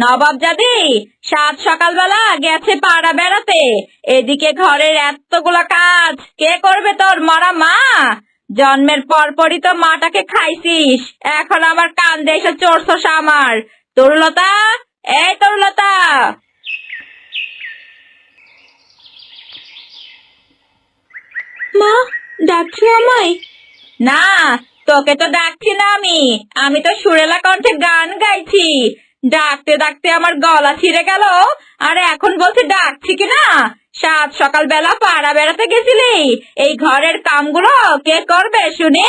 নবাব জাদি সাত গেছে পাড়া বেড়াতে। এদিকে ঘরের এতগুলো কাজ, কে করবে তোর মরা মা? জন্মের পরপরই তো মাটাকে খাইছিস, এখন আমার কান এসে চড়ছস আমার। তরুলতা, এই তরুলতা মা ডাকছি আমায়? না তোকে তো ডাকছি না আমি। আমি তো সুরেলা কণ্ঠে গান গাইছি। ডাকতে ডাকতে আমার গলা ছিঁড়ে গেল। আর এখন বলছি ডাকছি কি না? সাত সকাল বেলা পাড়া বেড়াতে গেছিলি। এই ঘরের কামগুলো কে করবে শুনি?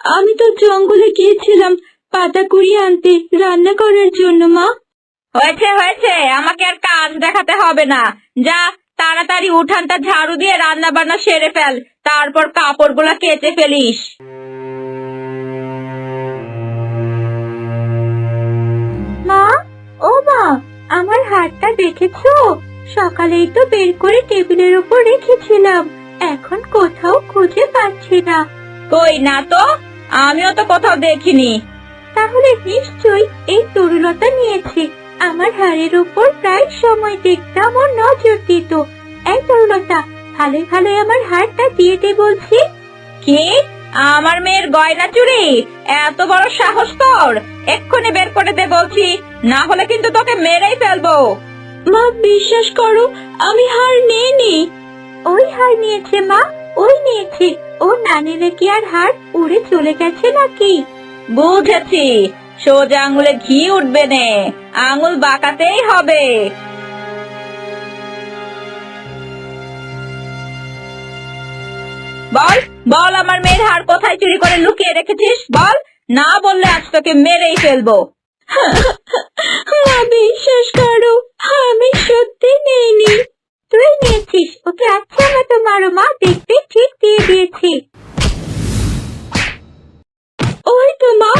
আমি তো জঙ্গলে গিয়েছিলাম পাতা কুড়িয়ে আনতে রান্না করার জন্য মা। হয়েছে হয়েছে। আমাকে আর কাজ দেখাতে হবে না। যা তাড়াতাড়ি উঠানটা ঝাড়ু দিয়ে রান্না বান্না সেরে ফেল। তারপর কাপড়গুলো কেচে ফেলিস। মা ও মা আমার হাতটা দেখেছ? সকালেই তো বের করে টেবিলের উপর রেখেছিলাম। এখন কোথাও খুঁজে পাচ্ছি না। কই না তো? আমিও তো কোথাও দেখিনি। তাহলে নিশ্চয়ই এই তরুলতা নিয়েছে। আমার হাড়ের উপর প্রায় সময় দেখতাম ও নজর দিত। এই তরুলতা ভালোই ভালোই আমার হাড়টা দিয়ে দে বলছি। কি? আমার মেয়ের গয়না চুরি? এত বড় সাহস তোর? এক্ষুনি বের করে দে বলছি। না হলে কিন্তু তোকে মেরেই ফেলব। মা, বিশ্বাস করো, আমি হার নেইনি। ওই হার নিয়েছে মা, ওই নিয়েছে। ও না নিলে কি আর হার উড়ে চলে গেছে নাকি? বুঝেছি। সোজা আঙুলে ঘি উঠবে নে। আঙুল বাঁকাতেই হবে। বল বল আমার মেয়ের হার কোথায় চুরি করে লুকিয়ে রেখেছিস? বল, না বললে আজ তোকে মেরেই ফেলব। বিশ্বাস করো, আমি সত্যি নেইনি তুই নিয়েছিস, ওকে আচ্ছা মতো মারো, মা, দেখতে ঠিক দিয়ে দিয়েছি। ওই তো মা,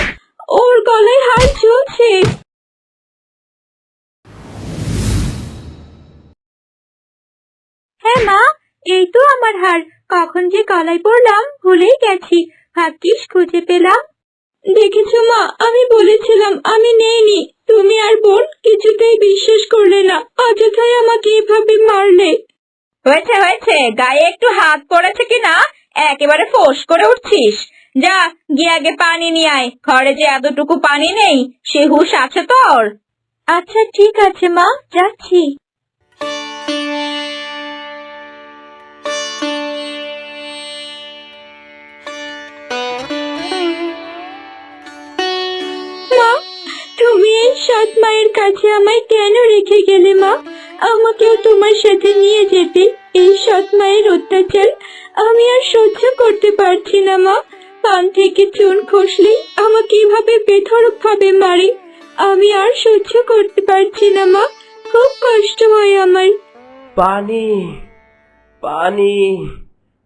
ওর গলায় হার ঝুলছে। হ্যাঁ মা, এই তো আমার হার। কখন যে গলায় পড়লাম, ভুলেই গেছি। ভাগ্যিস খুঁজে পেলাম। দেখেছ, মা, আমি বলেছিলাম, আমি নেইনি। তুমি আর বোন কিছুতেই বিশ্বাস করলে না, অযথাই আমাকে এভাবে মারলে। হয়েছে হয়েছে। গায়ে একটু হাত পড়েছে কিনা একেবারে ফোঁস করে উঠছিস। যা, গিয়ে আগে পানি নিয়ে আয়। ঘরে যে এতটুকু পানি নেই, সে হুশ আছে তোর। আচ্ছা ঠিক আছে, মা, যাচ্ছি। সৎ মায়ের কাছে আমায় কেন রেখে গেলে মা? আমাকেও তোমার সাথে নিয়ে যেতে। এই সৎ মায়ের অত্যাচার আমি আর সহ্য করতে পারছি না মা। পান থেকে চুন খসলেই আমাকে এভাবে বেধড়ক ভাবে মারে। আমি আর সহ্য করতে পারছি না মা। খুব কষ্ট হয় আমার। পানি পানি,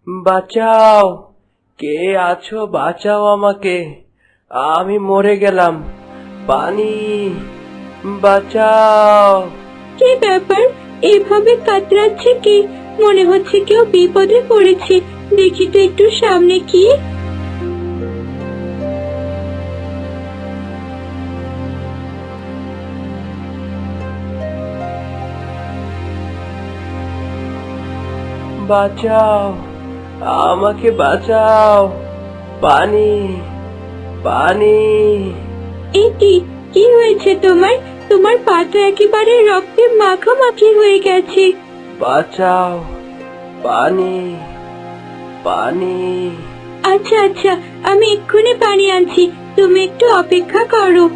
বাঁচাও। কে আছো বাঁচাও আমাকে। আমি মরে গেলাম। পানি বাঁচাও। কি ব্যাপার? এভাবে কাতরাচ্ছে কি? মনে হচ্ছে কেউ বিপদে পড়েছে। দেখি তো একটু সামনে কি? বাঁচাও। আমাকে বাঁচাও। পানি পানি। এ কি? কি হয়েছে তোমার? তোমার পা তো একেবারে রক্তে মাখামাখি হয়ে গেছে। বাঁচাও। পানি। পানি। আচ্ছা আচ্ছা আমি এক্ষুনি পানি আনছি। তুমি একটু অপেক্ষা করো।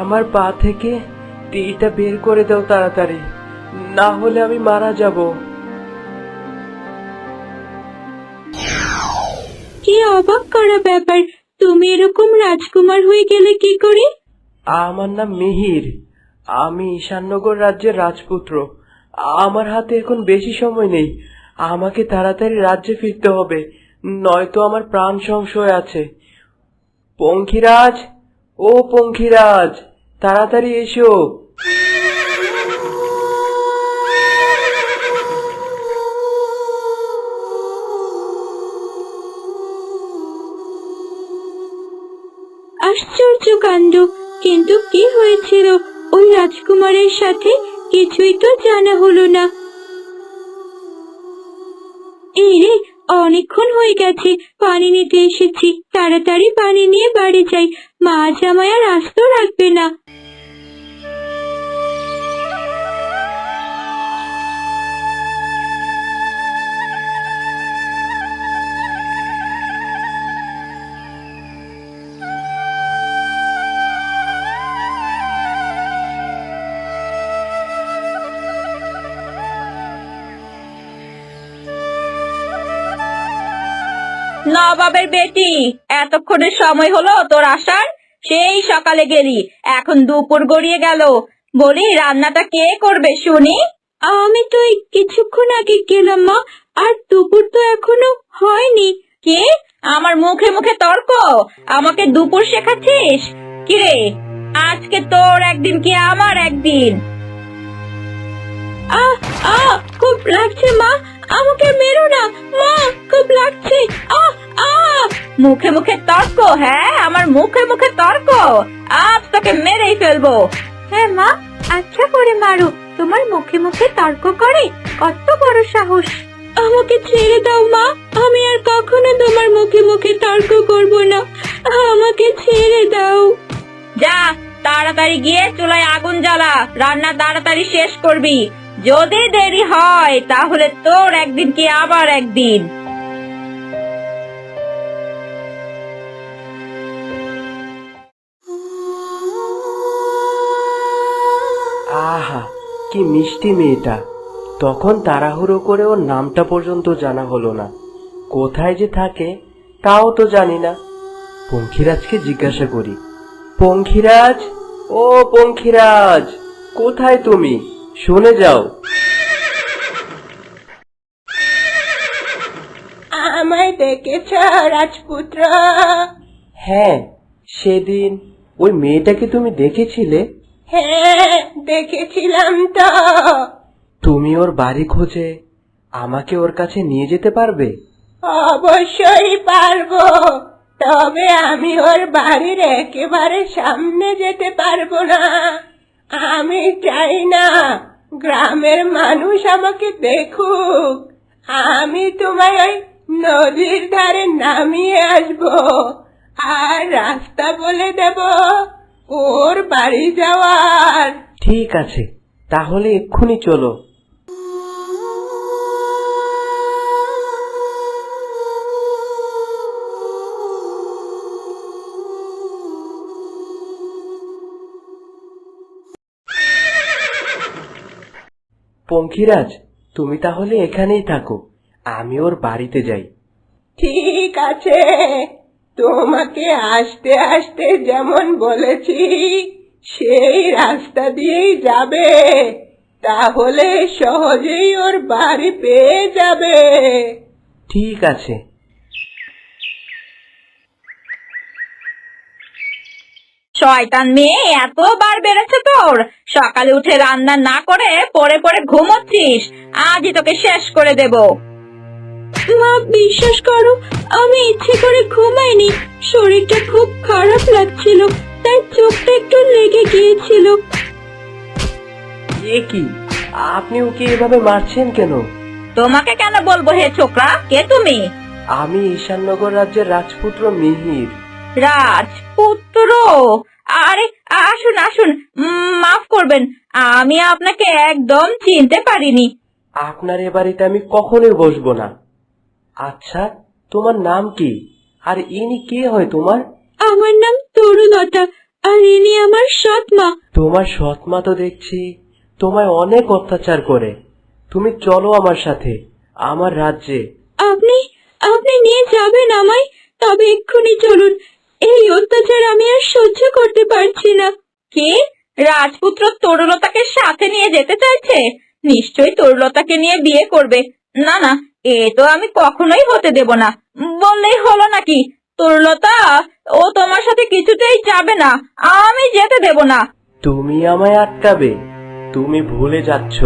আমার পা থেকে তীরটা বের করে দাও তাড়াতাড়ি। না হলে আমি মারা যাব। কি অবাক করা ব্যাপার। তুমি এরকম রাজকুমার হয়ে গেলে কি করে? আমার নাম মিহির। আমি ঈশাননগর রাজ্যের রাজপুত্র। আমার হাতে এখন বেশি সময় নেই। আমাকে তাড়াতাড়ি রাজ্যে ফিরতে হবে। নয়তো আমার প্রাণ সংশয় আছে। পঙ্খিরাজ! ও পঙ্খিরাজ! তাড়াতাড়ি এসো। আশ্চর্য কাণ্ড, কিন্তু কি হয়েছিল? ওই রাজকুমারের সাথে কিছুই তো জানা হলো না। এই রে অনেকক্ষণ হয়ে গেছে, পানি নিতে এসেছি। তাড়াতাড়ি পানি নিয়ে বাড়ি যাই। মা জামাই আর আসতেও রাখবে না। নবাবের বেটি। এতক্ষণের সময় হলো তোর আসার। সেই সকালে গেলি। এখন দুপুর গড়িয়ে গেল। বলি রান্নাটা কে করবে শুনি? আমি তো এই কিছুক্ষণ আগে গেলাম মা। আর দুপুর তো এখনও হয়নি। কে? আমার মুখে মুখে তর্ক? আমাকে দুপুর শেখাচ্ছিস? কিরে আজকে তোর একদিন কি আমার একদিন? আহ আহ খুব লাগছে মা। আমাকে মেরো না। মা খুব লাগছে। আহ আহ। মুখে মুখে তর্ক হ্যাঁ আমার মুখে মুখে তর্ক। আজ তোকে মেরেই ফেলব। হ্যাঁ মা আচ্ছা করে মারো। তোমার মুখে মুখে তর্ক করে? কত বড় সাহস। আমাকে ছেড়ে দাও মা। আমি আর কখনো তোমার মুখে মুখে তর্ক করব না। আমাকে ছেড়ে দাও। যা তাড়াতাড়ি গিয়ে চুলায় আগুন জ্বালা। রান্না তাড়াতাড়ি শেষ করবি। যদি দেরি হয়, তাহলে তোর একদিন কি আবার একদিন? আহা, কি মিষ্টি মেয়েটা। তখন তাড়াহুড়ো করে ওর নামটা পর্যন্ত জানা হলো না। কোথায় যে থাকে, তাও তো জানি না। পঙ্খিরাজকে জিজ্ঞাসা করি, পঙ্খিরাজ? ও পঙ্খিরাজ, কোথায় তুমি? শুনে যাও। আমায় দেখেছ রাজপুত্র? হ্যাঁ সেদিন ওই মেয়েটাকে তুমি দেখেছিলে? হ্যাঁ দেখেছিলাম তো। তুমি ওর বাড়ি খোঁজে আমাকে ওর কাছে নিয়ে যেতে পারবে? অবশ্যই পারব। তবে আমি ওর বাড়ির একেবারে সামনে যেতে পারব না। আমি চাই না গ্রামের মানুষ আমাকে দেখুক। আমি তোমায় ওই নদীর ধারে নামিয়ে আসব। আর রাস্তা বলে দেব ওর বাড়ি যাওয়ার। ঠিক আছে, তাহলে এক্ষুনি চলো। পঙ্খিরাজ তুমি তাহলে এখানেই থাকো। আমি ওর বাড়িতে যাই। ঠিক আছে। তোমাকে আসতে আসতে যেমন বলেছি সেই রাস্তা দিয়েই যাবে। তাহলে সহজেই ওর বাড়ি পেয়ে যাবে। ঠিক আছে। শয়তান মেয়ে এতবার বেড়েছে তোর। সকালে উঠে রান্না না করে পরে পরে ঘুমোচ্ছিস। আজই তোকে শেষ করে দেব। মা বিশ্বাস করো আমি ইচ্ছে করে ঘুমাইনি। শরীরটা খুব খারাপ লাগছিল তাই চোখটা একটু লেগে গিয়েছিল। এ কি? আপনি ওকে এভাবে মারছেন কেন? তোমাকে কেন বলব হে ছোকরা? কে তুমি? আমি ঈশাননগর রাজ্যের রাজপুত্র মিহির। রাজ পুত্র! আরে আসুন আসুন উম, মাফ করবেন আমি আপনাকে একদম চিনতে পারিনি। আপনার এ বাড়িতে আমি কখনোই বসবো না। আচ্ছা তোমার নাম কি? আর ইনি কে হয় তোমার? আমার নাম তরুলতা আর ইনি আমার সৎমা। তোমার সৎমা তো দেখছি তোমায় অনেক অত্যাচার করে। তুমি চলো আমার সাথে আমার রাজ্যে। আপনি আপনি নিয়ে যাবেন আমায় তবে এক্ষুনি চলুন এই অত্যাচার আমি আর সহ্য করতে পারছি না। কি? রাজপুত্র তরুলতাকে সাথে নিয়ে যেতে চাইছে? নিশ্চয়ই তরুলতাকে নিয়ে বিয়ে করবে। না না এ তো আমি কখনোই হতে দেব না। বললেই হলো নাকি? তরুলতা ও তোমার সাথে কিছুতেই যাবে না। আমি যেতে দেব না। তুমি আমায় আটকাবে। তুমি ভুলে যাচ্ছ।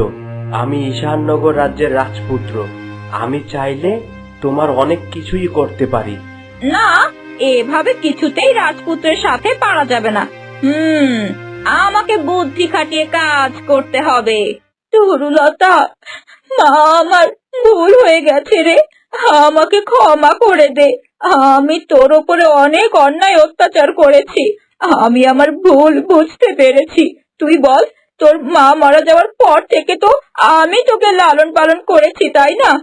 আমি ঈশাননগর রাজ্যের রাজপুত্র। আমি চাইলে তোমার অনেক কিছুই করতে পারি। না এভাবে কিছুতেই রাজপুত্রের সাথে পারা যাবে না। হুম, আমাকে বুদ্ধি খাটিয়ে কাজ করতে হবে। তরুলতা, মা আমার ভুল হয়ে গেছে রে। আমাকে ক্ষমা করে দে। আমি তোর ওপরে অনেক অন্যায় অত্যাচার করেছি। আমি আমার ভুল বুঝতে পেরেছি। তুই বল, তোর মা মারা যাওয়ার পর থেকে তো আমি তোকে লালন পালন করেছি, তাই না?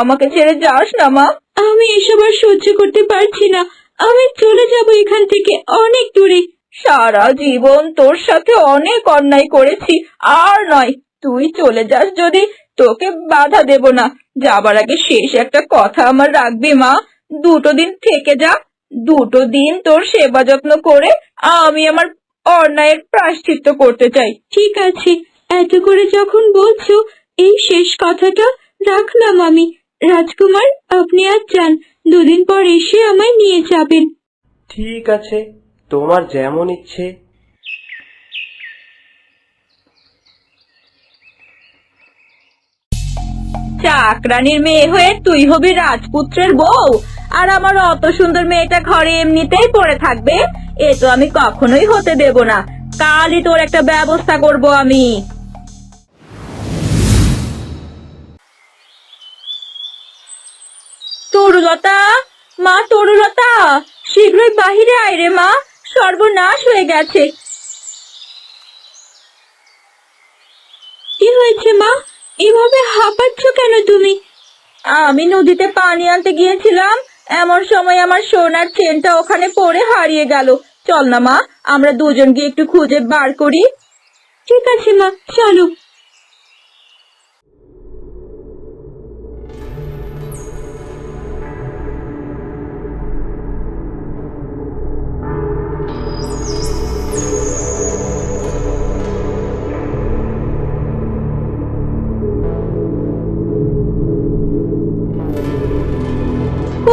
আমাকে ছেড়ে যাস না, মা। আমি এসব আর সহ্য করতে পারছি না। আমি চলে যাব এখান থেকে অনেক দূরে। সারা জীবন তোর সাথে অনেক অন্যায় করেছি, আর নয়, তুই চলে যাস যদি, তোকে বাধা দেব না। যাবার আগে শেষ একটা কথা আমার রাখবি মা। দুটো দিন থেকে যা, দুটো দিন তোর সেবা যত্ন করে আমি আমার অন্যায়ের প্রায়শ্চিত্ত করতে চাই। ঠিক আছে, এত করে যখন বলছো, এই শেষ কথাটা রাখলাম আমি। রাজকুমার, আপনি আর যান। দুদিন পর এসে আমায় নিয়ে যাবেন। ঠিক আছে তোমার যেমন ইচ্ছে। চাকরানির মেয়ে হয়ে তুই হবি রাজপুত্রের বউ। আর আমার অত সুন্দর মেয়েটা ঘরে এমনিতেই পড়ে থাকবে এ তো আমি কখনোই হতে দেব না। কালই তোর একটা ব্যবস্থা করব আমি। তরুলতা, মা তরুলতা, শীঘ্রই বাহিরে আয় রে মা, সর্বনাশ হয়ে গেছে। কি হয়েছে মা? এভাবে হাঁপাচ্ছ কেন তুমি? আমি নদীতে পানি আনতে গিয়েছিলাম, এমন সময় আমার সোনার চেনটা ওখানে পড়ে হারিয়ে গেল। চল না মা, আমরা দুজন গিয়ে একটু খুঁজে বার করি। ঠিক আছে মা, চলো।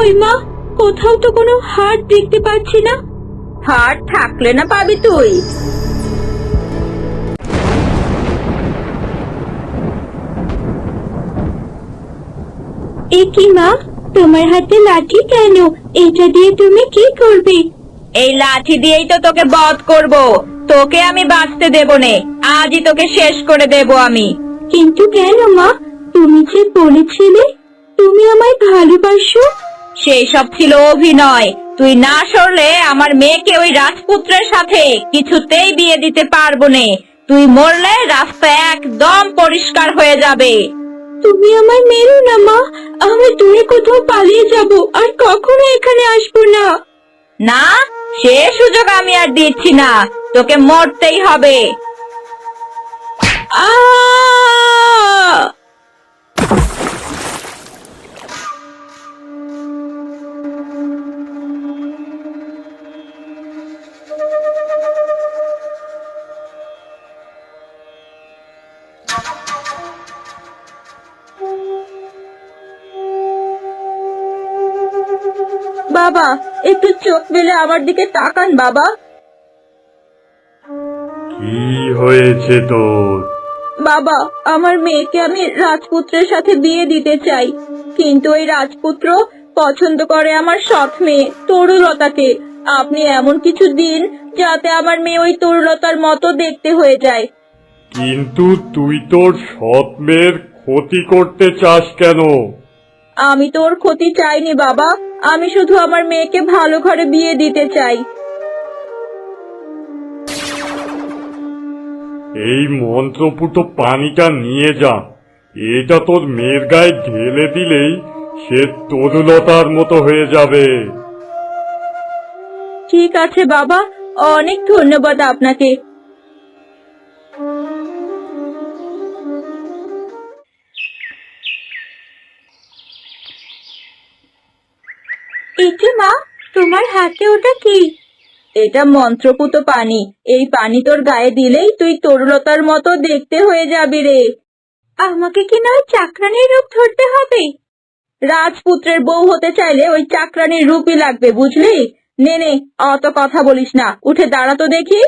কই মা? কোথাও তো কোনো হাট দেখতে পাচ্ছি না। হাট থাকলে না পাবি তুই। এ কি মা? তোমার হাতে লাঠি কেন? এটা দিয়ে তুমি কি করবে? এই লাঠি দিয়েই তো তোকে বধ করব। তোকে আমি বাঁচতে দেব নে। আজই তোকে শেষ করে দেব আমি। কিন্তু কেন মা? তুমি যে বলেছিলে তুমি আমায় ভালোবাসো। সেই সব ছিল অভিনয়। তুই না সরলে আমার মেয়েকে ওই রাজপুত্রের সাথে কিছুতেই বিয়ে দিতে পারব নে। তুই মরলে রাস্তা একদম পরিষ্কার হয়ে যাবে। তুমি আমায় মেরো না মা। আমি দূরে কোথাও পালিয়ে যাব আর কখনো এখানে আসব না। না সে সুযোগ আমি আর দিচ্ছি না। তোকে মরতেই হবে। আ বাবা একটু চোখ মেলে আমার দিকে তাকান বাবা। কি হয়েছে তোর? বাবা আমার মেয়েকে আমি রাজপুত্রের সাথে বিয়ে দিতে চাই কিন্তু ওই রাজপুত্র পছন্দ করে আমার সৎ মেয়ে তরুলতাকে। আপনি এমন কিছু দিন যাতে আমার মেয়ে ওই তরুলতার মতো দেখতে হয়ে যায়। কিন্তু তুই তোর সৎ মেয়ের ক্ষতি করতে চাস কেন? আমি তোর ক্ষতি চাইনি বাবা। আমি শুধু আমার মেয়েকে ভালো ঘরে বিয়ে দিতে চাই। এই মন্ত্রপুত পানিটা নিয়ে যা। এটা তোর মেয়ের গায়ে ঢেলে দিলেই সে তরুলতার মতো হয়ে যাবে। ঠিক আছে বাবা। অনেক ধন্যবাদ আপনাকে। তোমার হাতে ওটা কি? এটা মন্ত্রপুত পানি। এই পানি তোর গায়ে দিলেই তুই তরুলতার মতো দেখতে হয়ে যাবি রে। আমাকে কি না ওই চাকরানির রূপ ধরতে হবে? রাজপুত্রের বউ হতে চাইলে ওই চাকরানির রূপই লাগবে, বুঝলি? নে নে, অত কথা বলিস না। উঠে দাঁড়া তো দেখি।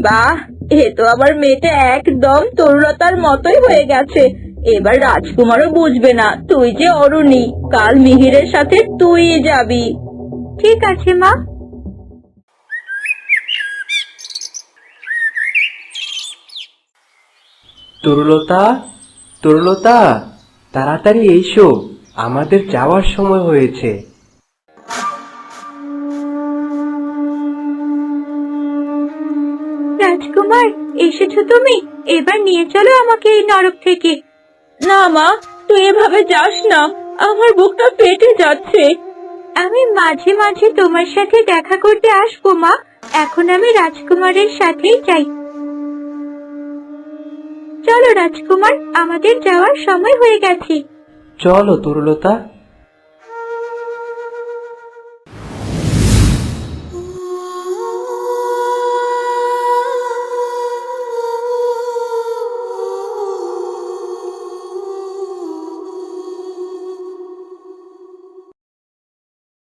বাহ এ তো আবার মেয়েটা একদম তরুলতার মতোই হয়ে গেছে। এবার রাজকুমারও বুঝবে না তুই যে অরুণী কাল মিহিরের সাথে তুই যাবি। ঠিক আছে মা। তরুলতা তরুলতা তাড়াতাড়ি এসো আমাদের যাওয়ার সময় হয়েছে। রাজকুমার এসেছ তুমি? এবার নিয়ে চলো আমাকে এই নরক থেকে। না মা তুই এভাবে যাস না। আমার বুকটা পেটে যাচ্ছে। আমি মাঝে মাঝে তোমার সাথে দেখা করতে আসব মা। এখন আমি রাজকুমারের সাথেই যাই। চলো রাজকুমার আমাদের যাওয়ার সময় হয়ে গেছে। চলো তরুলতা